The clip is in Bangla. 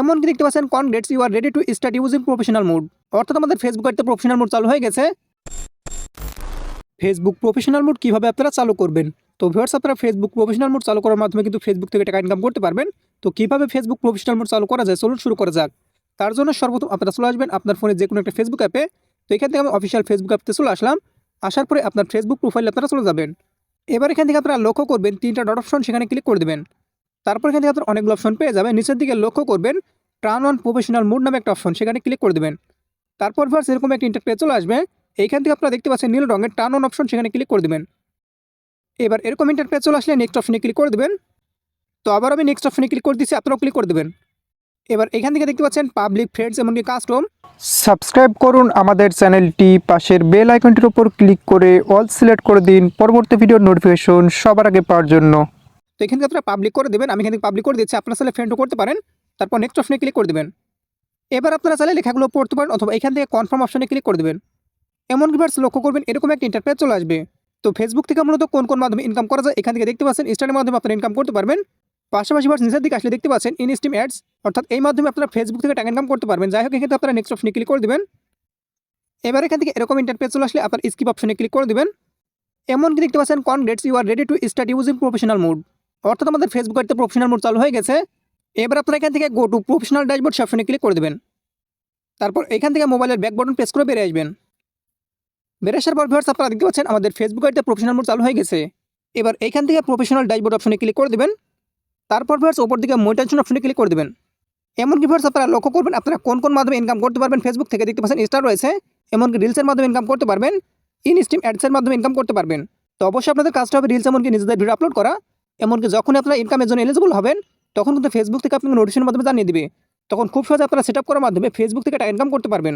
এমনকি দেখতে পাচ্ছেন congrats you are ready to start using professional mode. অর্থাৎ আমাদের ফেসবুক আইতে প্রফেশনাল মোড চালু হয়ে গেছে। ফেসবুক প্রফেশনাল মোড কীভাবে আপনারা চালু করবেন? তো ভিউয়ার্স আপনারা ফেসবুক প্রফেশনাল মোড চালু করার মাধ্যমে কিন্তু ফেসবুক থেকে টাকা ইনকাম করতে পারবেন। তো কীভাবে ফেসবুক প্রফেশনাল মোড চালু করা যায় চলুন শুরু করা যাক। তার জন্য সর্বপ্রথম আপনারা চলে আসবেন আপনার ফোনে যে কোনো একটা ফেসবুক অ্যাপে তো এখান থেকে আমি অফিসিয়াল ফেসবুক অ্যাপতে চলে আসলাম। আসার পরে আপনার ফেসবুক প্রোফাইলে আপনারা চলে যাবেন। এবার এখান থেকে আপনারা লক্ষ্য করবেন তিনটা ডট অপশন সেখানে ক্লিক করে দেবেন। তারপর এখান থেকে আপনার অনেকগুলো অপশন পেয়ে যাবেন। নিচের দিকে লক্ষ্য করবেন টার্ন অন প্রফেশনাল মোড নামে একটা অপশন সেখানে ক্লিক করে দেবেন। তারপর ভার্স এরকম একটা ইন্টারপ্রেস চলে আসবে, এইখান থেকে আপনারা দেখতে পাচ্ছেন নীল রঙের টার্ন অন অপশন সেখানে ক্লিক করে দেবেন। এবার এরকম ইন্টারপ্রেস চলে আসলে নেক্সট অপশনে ক্লিক করে দেবেন। তো আবার আমি নেক্সট অপশনে ক্লিক করে দিচ্ছি আপনারাও ক্লিক করে দেবেন। এবার এখান থেকে দেখতে পাচ্ছেন পাবলিক ফ্রেন্ডস এমনকি কাস্টম সাবস্ক্রাইব করুন আমাদের চ্যানেলটি, পাশের বেল আইকনটির উপর ক্লিক করে অল সিলেক্ট করে দিন। পরবর্তী ভিডিওর নোটিফিকেশন সবার আগে পাওয়ার জন্য। তো এখান আপনারা পাবলিক করে দেবেন, আমি এখান পাবলিক করে দিচ্ছি, আপনারা চাইলে ফ্রেন্ডও করতে পারেন, তারপর নেক্সট অপশনে ক্লিক করে দেবেন। এবার আপনারা চাইলে লেখাগুলো পড়তে পারেন অথবা এখান থেকে কনফার্ম অপশনে ক্লিক করে দেবেন। এমন ভিউয়ার্স লক্ষ্য করবেন, এরকম একটা ইন্টারপ্রেস চলে আসবে। তো ফেসবুক থেকে মূলত কোন কোন মাধ্যমে ইনকাম করা যায়, এখান থেকে দেখতে পাচ্ছেন ইনস্টাগ্রামের মাধ্যমে আপনারা ইনকাম করতে পারবেন। পাশাপাশি ভার্স নিচের দিকে আসলে দেখতে পাচ্ছেন ইনস্টিম অ্যাডস অর্থাৎ এই মাধ্যমে আপনারা ফেসবুক থেকে টাকা ইনকাম করতে পারবেন। যাই হোক এখানে আপনারা নেক্সট অপশনে ক্লিক করে দেবেন। এবার এখান থেকে এরকম ইন্টারপ্রেস চলে আসলে আপনার স্কিপ অপশনে ক্লিক করে দেবেন। এমনকি দেখতে পাচ্ছেন congrats you are ready to start using professional mode অর্থাৎ আমাদের ফেসবুক আইতে প্রফেশনাল মোড চালু হয়ে গেছে। এবার আপনারা এখান থেকে গো টু প্রফেশনাল ড্যাশবোর্ড অপশনে ক্লিক করে দেবেন। তারপর এখান থেকে মোবাইলের ব্যাক বাটন প্রেস করে বেরিয়ে আসবেন। বেরিয়ে আসার পর ভিউয়ার্স আপনারা দেখতে পাচ্ছেন আমাদের ফেসবুক আইতে প্রফেশনাল মোড চালু হয়ে গেছে। এবার এখান থেকে প্রফেশনাল ড্যাশবোর্ড অপশনে ক্লিক করে দেবেন। তারপর ভিউয়ার্স ওপর দিকে মোটেনশন অপশনে ক্লিক করে দেবেন। এমনকি ভিউয়ার্স আপনারা লক্ষ্য করবেন, আপনারা কোন কোন মাধ্যমে ইনকাম করতে পারবেন ফেসবুক থেকে দেখতে পাচ্ছেন স্টার রয়েছে। এমনকি রিলসের মাধ্যমে ইনকাম করতে পারবেন ইন স্টিম অ্যাডসের মাধ্যমে ইনকাম করতে পারবেন। তো অবশ্যই আপনাদের কাজটা হবে রিলস এমনকি নিজেদের ভিডিও আপলোড করা। এমনকি যখন আপনারা ইনকামের জন্য এলিজিবল হবেন, তখন কিন্তু ফেসবুক থেকে আপনাকে নোটিফিকেশনের মাধ্যমে জানিয়ে দেবে। তখন খুব সহজে আপনারা সেট করার মাধ্যমে ফেসবুক থেকে টাকা ইনকাম করতে পারবেন।